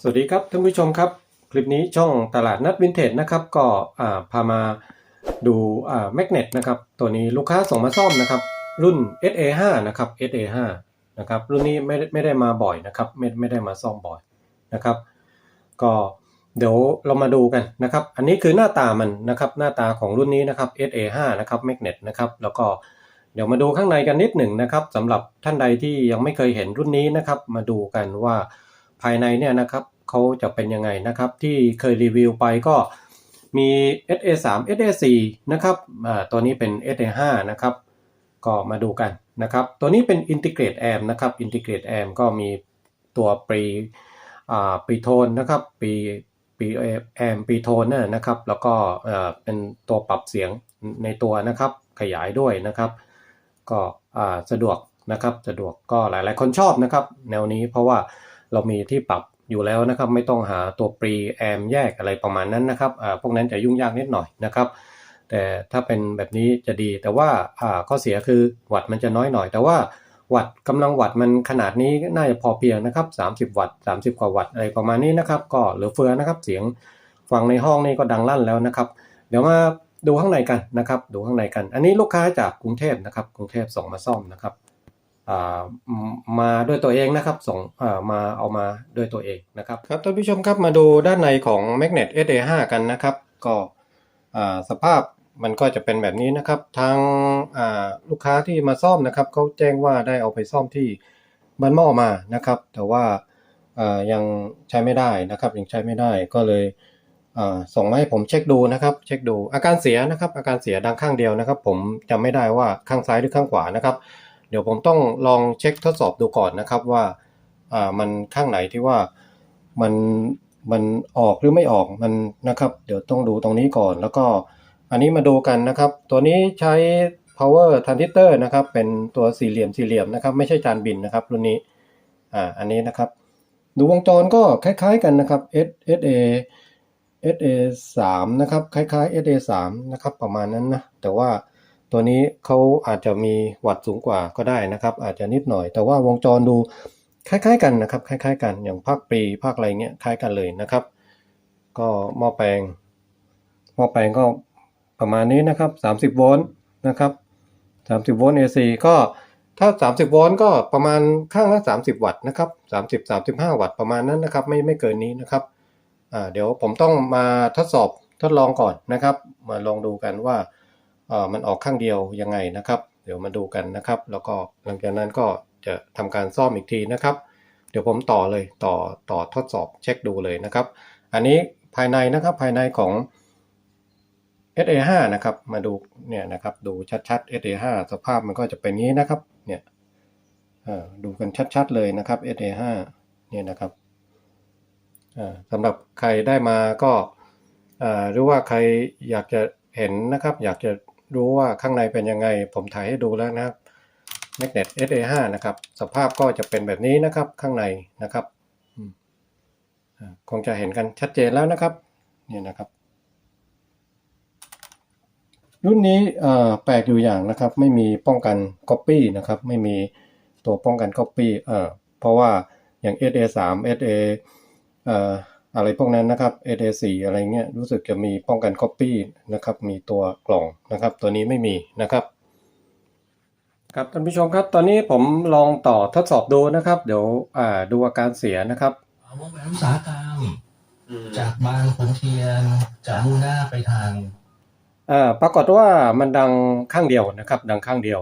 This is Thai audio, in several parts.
สวัสดีครับท่านผู้ชมครับ คลิปนี้ช่องตลาดนัดวินเทจนะครับ ก็พามาดูแมกเนตนะครับ ตัวนี้ลูกค้าส่งมาซ่อมนะครับ รุ่น SA5 นะครับ SA5 นะครับ รุ่นนี้ไม่ได้ไม่ได้มาบ่อยนะครับ ไม่ไม่ได้มาซ่อมบ่อยนะครับ ก็เดี๋ยวเรามาดูกันนะครับ อันนี้คือหน้าตามันนะครับ หน้าตาของรุ่นนี้นะครับ SA5 นะครับแมกเนตนะครับ แล้วก็เดี๋ยวมาดูข้างในกันนิดหนึ่งนะครับสำหรับท่านใดที่ยังไม่เคยเห็นรุ่นนี้นะครับ มาดูกันว่า ภายในเนี่ยนะครับเขาจะเป็นยังไงนะครับ ที่เคยรีวิวไปก็มี SA3 SA4 นะครับตัวนี้เป็น SA5 นะครับ ก็มาดูกันนะครับ ตัวนี้เป็น Integrate Amp นะครับ Integrate Amp ก็มีตัวปรีปีโทนนะครับปรีปีแอมปรีโทนน่ะนะครับ แล้วก็เป็นตัวปรับเสียงในตัวนะครับ ขยายด้วยนะครับ ก็สะดวกนะครับ สะดวกก็หลาย ๆ คนชอบนะครับ แนวนี้เพราะว่า เรามีที่ปรับอยู่แล้วนะครับ ไม่ต้องหาตัวปรีแอมแยกอะไรประมาณนั้นนะครับอ่าพวกนั้นจะยุ่งยากนิดหน่อยนะครับ แต่ถ้าเป็นแบบนี้จะดีแต่ว่าอ่าข้อเสียคือวัตต์มันจะน้อยหน่อย แต่ว่าวัตต์กำลังวัตต์มันขนาดนี้น่าจะพอเพียงนะครับ30 วัตต์30 กว่าวัตต์อะไรประมาณนี้นะครับ ก็เหลือเฟือนะครับ เสียงฟังในห้องนี่ก็ดังลั่นแล้วนะครับ เดี๋ยวมาดูข้างในกันนะครับ ดูข้างในกัน อันนี้ลูกค้าจากกรุงเทพนะครับ กรุงเทพส่งมาซ่อมนะครับ มาด้วยตัวเองนะครับ ส่งมาเอามาด้วยตัวเองนะครับ ครับท่านผู้ชมครับมาดูด้านในของ Magnet SA5 กันนะครับ ก็สภาพมันก็จะเป็นแบบนี้นะครับ ทางลูกค้าที่มาซ่อมนะครับเขาแจ้งว่าได้เอาไปซ่อมที่บ้านหม้อมานะครับ แต่ว่ายังใช้ไม่ได้นะครับ ยังใช้ไม่ได้ก็เลยส่งมาให้ผมเช็คดูนะครับ เช็คดูอาการเสียนะครับ อาการเสียดังข้างเดียวนะครับ ผมจำไม่ได้ว่าข้างซ้ายหรือข้างขวานะครับ ดี๋ยวผมต้องลองเช็คทดสอบดูก่อนนะครับว่าอ่ามันข้างไหนที่ว่ามันมันออกหรือไม่ออกมันนะครับ เดี๋ยวต้องดูตรงนี้ก่อน แล้วก็อันนี้มาดูกันนะครับ ตัวนี้ใช้ power transistor นะครับ เป็นตัวสี่เหลี่ยมสี่เหลี่ยมนะครับ ไม่ใช่จานบินนะครับรุ่นนี้อ่าอันนี้นะครับ ดูวงจรก็คล้ายๆกันนะครับ S S A SA 3นะครับ คล้ายๆ SA 3นะครับ ประมาณนั้นนะ แต่ว่า ตัวนี้เขาอาจจะมีวัตต์สูงกว่าก็ได้นะครับ อาจจะนิดหน่อย แต่ว่าวงจรดูคล้าย ๆ กันนะครับ คล้าย ๆ กันอย่างภาคปีภาคอะไรเงี้ยคล้ายกันเลยนะครับ ก็หม้อแปลงหม้อแปลงก็ประมาณนี้นะครับ 30 โวลต์นะครับ 30 โวลต์ AC ก็ถ้า 30 โวลต์ก็ประมาณข้างละ 30 วัตต์นะครับ 30 35 วัตต์ประมาณนั้นนะครับ ไม่ไม่เกินนี้นะครับอ่าเดี๋ยวผมต้องมาทดสอบทดลองก่อนนะครับ มาลองดูกันว่า มันออกข้างเดียวยังไงนะครับ เดี๋ยวมาดูกันนะครับ แล้วก็หลังจากนั้นก็จะทำการซ่อมอีกทีนะครับ เดี๋ยวผมต่อเลยต่อต่อทดสอบเช็คดูเลยนะครับ อันนี้ภายในนะครับภายในของ SA5 นะครับมาดูเนี่ยนะครับดูชัดๆ SA5 สภาพมันก็จะเป็นนี้นะครับเนี่ยดูกันชัดๆเลยนะครับ SA5 เนี่ยนะครับสำหรับใครได้มาก็หรือว่าใครอยากจะเห็นนะครับ อยากจะ รู้ว่าข้างในเป็นยังไง ผมถ่ายให้ดูแล้วนะครับ Magnet SA5 นะครับ สภาพก็จะเป็นแบบนี้นะครับข้างในนะครับคงจะเห็นกันชัดเจนแล้วนะครับนี่นะครับ รุ่นนี้แปลกอยู่อย่างนะครับ ไม่มีป้องกัน Copy นะครับ ไม่มีตัวป้องกัน Copy เอ่อเพราะว่าอย่าง SA3 SA เอ่ออะไรพวกนั้นนะครับ SA4 อะไรเงี้ยรู้สึกจะมีป้องกัน Copy นะครับมีตัวกล่องนะครับ ตัวนี้ไม่มีนะครับครับท่านผู้ชมครับตอนนี้ผมลองต่อทดสอบดูนะครับ เดี๋ยวอ่าดูอาการเสียนะครับวงแหวนอุตสาหกรรมจากบางขุนเทียนจากมุ่งหน้าไปทางอ่าปรากฏว่ามันดังข้างเดียวนะครับ ดังข้างเดียว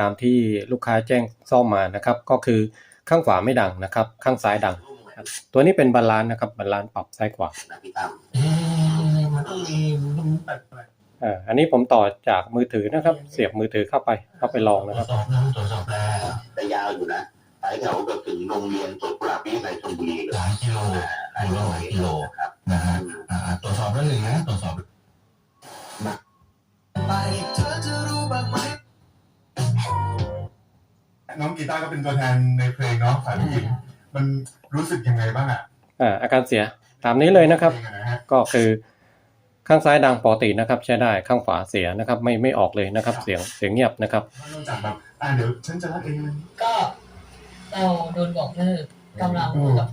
ตามที่ลูกค้าแจ้งซ่อมมานะครับ ก็คือข้างขวาไม่ดังนะครับ ข้างซ้ายดัง ครับ ตัวนี้เป็นบาลานซ์นะครับบาลานซ์ปรับซ้ายขวาเอ๊ะมันต้องมีมันแปลกอ่าอันนี้ผมต่อจากมือถือนะครับ เสียบมือถือเข้าไปเข้าไปลองๆตรนะวคจรับ สอบแล้วตรวจสอบแล้วแต่ยาวอยู่นะไปแถวกับถึงโรงเรียนสวนกุหลาบวิทยาลัยชลบุรีเลยหลายกิโล หลายหลายกิโล ครับ นะฮะอ่าตรวจสอบแล้วหนึ่งนะตรวจสอบไปเธอจะรู้บ้างไหมน้องกีตาร์ก็เป็นตัวแทนในเพลงเนาะฝ่ายผู้หญิง มันรู้สึกยังไงบ้างอะอ่าอาการเสียตามนี้เลยนะครับเพลงอะนะฮะก็คือข้างซ้ายดังปกตินะครับ ใช้ได้ข้างขวาเสียนะครับ ไม่ไม่ออกเลยนะครับ เสียงเสียงเงียบนะครับนอกจากแบบอ่าเดี๋ยวฉันจะรักเองก็เราโดนบอกเลิกกำลังกับ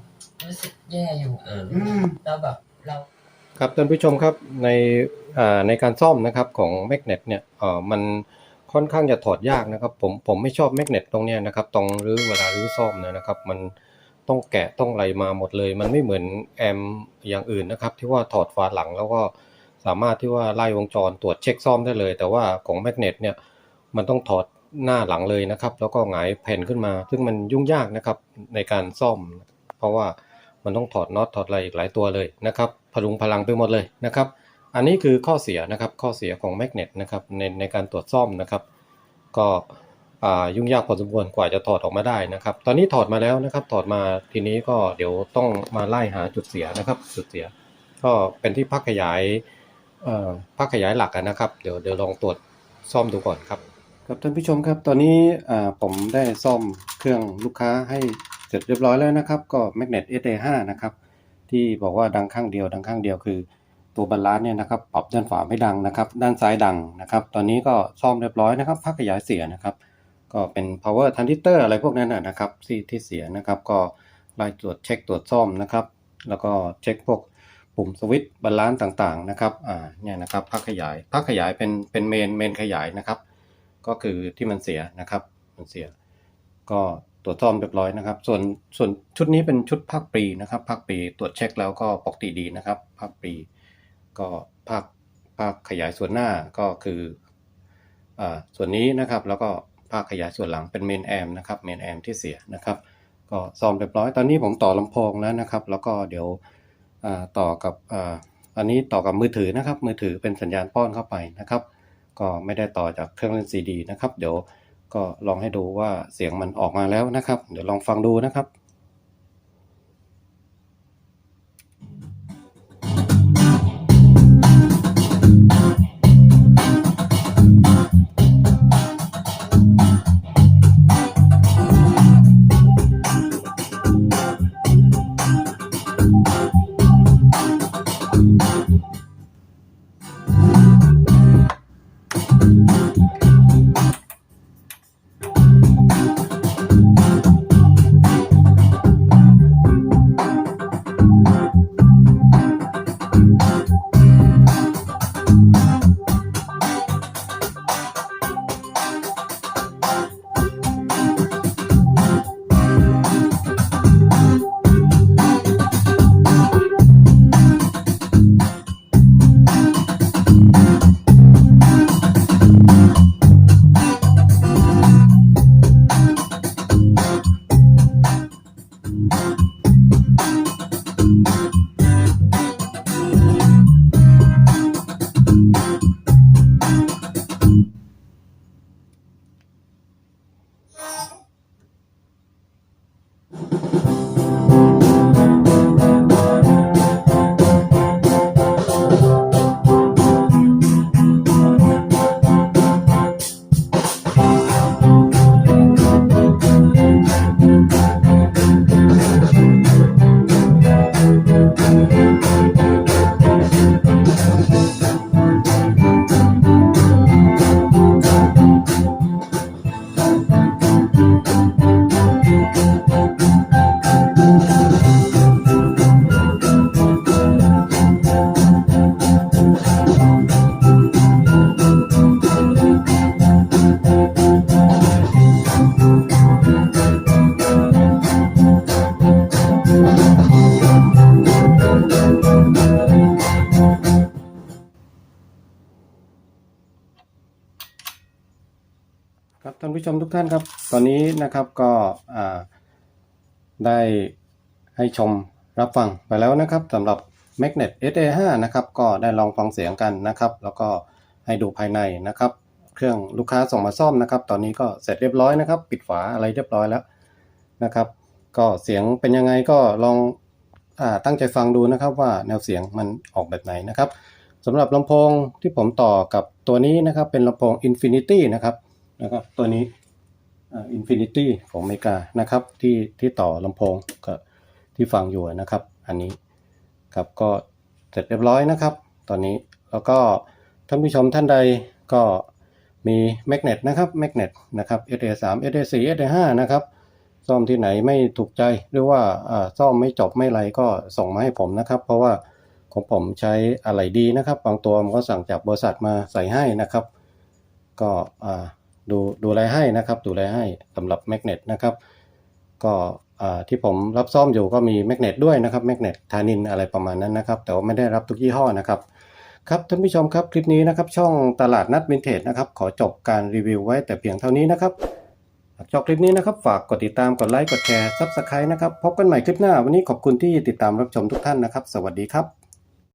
รู้สึกแย่อยู่เอออืมแล้วแบบเราครับท่านผู้ชมครับในอ่าในการซ่อมนะครับของแมกเนตเนี่ยเอ่อมันค่อนข้างจะถอดยากนะครับ ผมผมไม่ชอบแมกเนตตรงเนี้ยนะครับตรงรื้อเวลารื้อซ่อมเนี่ยนะครับ มัน ต้องแกะต้องอะไรมาหมดเลย มันไม่เหมือนแอมอย่างอื่นนะครับ ที่ว่าถอดฝาหลังแล้วก็สามารถที่ว่าไล่วงจรตรวจเช็คซ่อมได้เลย แต่ว่าของแมกเนตเนี่ยมันต้องถอดหน้าหลังเลยนะครับ แล้วก็หงายแผ่นขึ้นมา ซึ่งมันยุ่งยากนะครับในการซ่อม เพราะว่ามันต้องถอดน็อตถอดอะไรอีกหลายตัวเลยนะครับพลุงพลังไปหมดเลยนะครับ อันนี้คือข้อเสียนะครับข้อเสียของแมกเนตนะครับในในการตรวจซ่อมนะครับ ก็ ยุ่งยากพอสมควรกว่าจะถอดออกมาได้นะครับ ตอนนี้ถอดมาแล้วนะครับ ถอดมาทีนี้ก็เดี๋ยวต้องมาไล่หาจุดเสียนะครับ จุดเสีย ก็เป็นที่พักขยายเอ่พักขยายหลักนะครับ เดี๋ยวเดี๋ยวลองตรวจซ่อมดูก่อนครับ ครับท่านผู้ชมครับ ตอนนี้ผมได้ซ่อมเครื่องลูกค้าให้เสร็จเรียบร้อยแล้วนะครับ ก็ Magnet SA5 นะครับ ที่บอกว่าดังข้างเดียว ดังข้างเดียวคือตัวบาลานซ์เนี่ยนะครับ ปรับด้านขวาไม่ดังนะครับ ด้านซ้ายดังนะครับ ตอนนี้ก็ซ่อมเรียบร้อยนะครับ พักขยายเสียนะครับ ก็เป็น power transistor อะไรพวกนั้นนะครับที่ที่เสียนะครับก็ไล่ตรวจเช็คตรวจซ่อมนะครับ แล้วก็เช็คพวกปุ่มสวิตช์บาลานซ์ต่างๆนะครับอ่าเนี่ยนะครับพักขยายพักขยายเป็นเป็นเมนเมนขยายนะครับ ก็คือที่มันเสียนะครับมันเสีย ก็ตรวจซ่อมเรียบร้อยนะครับ ส่วนส่วนชุดนี้เป็นชุดภาคปีนะครับภาคปีตรวจเช็คแล้วก็ปกติดีนะครับภาคปี ก็ภาคภาคขยายส่วนหน้าก็คืออ่าส่วนนี้นะครับแล้วก็ ภาคขยายส่วนหลังเป็นเมนแอมนะครับเมนแอมที่เสียนะครับ ก็ซ่อมเรียบร้อย ตอนนี้ผมต่อลำโพงแล้วนะครับ แล้วก็เดี๋ยวต่อกับอันนี้ต่อกับมือถือนะครับ มือถือเป็นสัญญาณป้อนเข้าไปนะครับ ก็ไม่ได้ต่อจากเครื่องเล่นซีดีนะครับ เดี๋ยวก็ลองให้ดูว่าเสียงมันออกมาแล้วนะครับ เดี๋ยวลองฟังดูนะครับานผู้ชมทุกท่านครับ ตอนนี้นะครับก็ได้ให้ชมรับฟังไปแล้วนะครับสำหรับ Magnet SA5 นะครับก็ได้ลองฟังเสียงกันนะครับ แล้วก็ให้ดูภายในนะครับ เครื่องลูกค้าส่งมาซ่อมนะครับ ตอนนี้ก็เสร็จเรียบร้อยนะครับ ปิดฝาอะไรเรียบร้อยแล้วนะครับ ก็เสียงเป็นยังไงก็ลองอตั้งใจฟังดูนะครับว่าแนวเสียงมันออกแบบไหนนะครับสำหรับลำโพงที่ผมต่อกับตัวนี้นะครับเป็นลำโพง Infinity นะครับ นะครับ ตัวนี้อินฟินิตี้ของอเมริกานะครับ ที่ที่ต่อลำโพงก็ที่ฟังอยู่นะครับ อันนี้ครับก็เสร็จเรียบร้อยนะครับ ตอนนี้แล้วก็ท่านผู้ชมท่านใดก็มีแมกเนตนะครับแมกเนตนะครับ SA3 SA4 SA5 นะครับซ่อมที่ไหนไม่ถูกใจหรือว่าอ่าซ่อมไม่จบไม่ไรก็ส่งมาให้ผมนะครับ เพราะว่าของผมใช้อะไรดีนะครับ บางตัวมันก็สั่งจากบริษัทมาใส่ให้นะครับ ก็อ่า ดูดูแลให้นะครับ ดูแลให้สำหรับแมกเนตนะครับ ก็ที่ผมรับซ่อมอยู่ก็มีแมกเนตด้วยนะครับแมกเนตทานินอะไรประมาณนั้นนะครับ แต่ว่าไม่ได้รับทุกยี่ห้อนะครับครับท่านผู้ชมครับคลิปนี้นะครับ ช่องตลาดนัดวินเทจนะครับ ขอจบการรีวิวไว้แต่เพียงเท่านี้นะครับหากชอบคลิปนี้นะครับ ฝากกดติดตามกดไลค์กดแชร์ซับสไครต์นะครับ พบกันใหม่คลิปหน้า วันนี้ขอบคุณที่ติดตามรับชมทุกท่านนะครับ สวัสดีครับ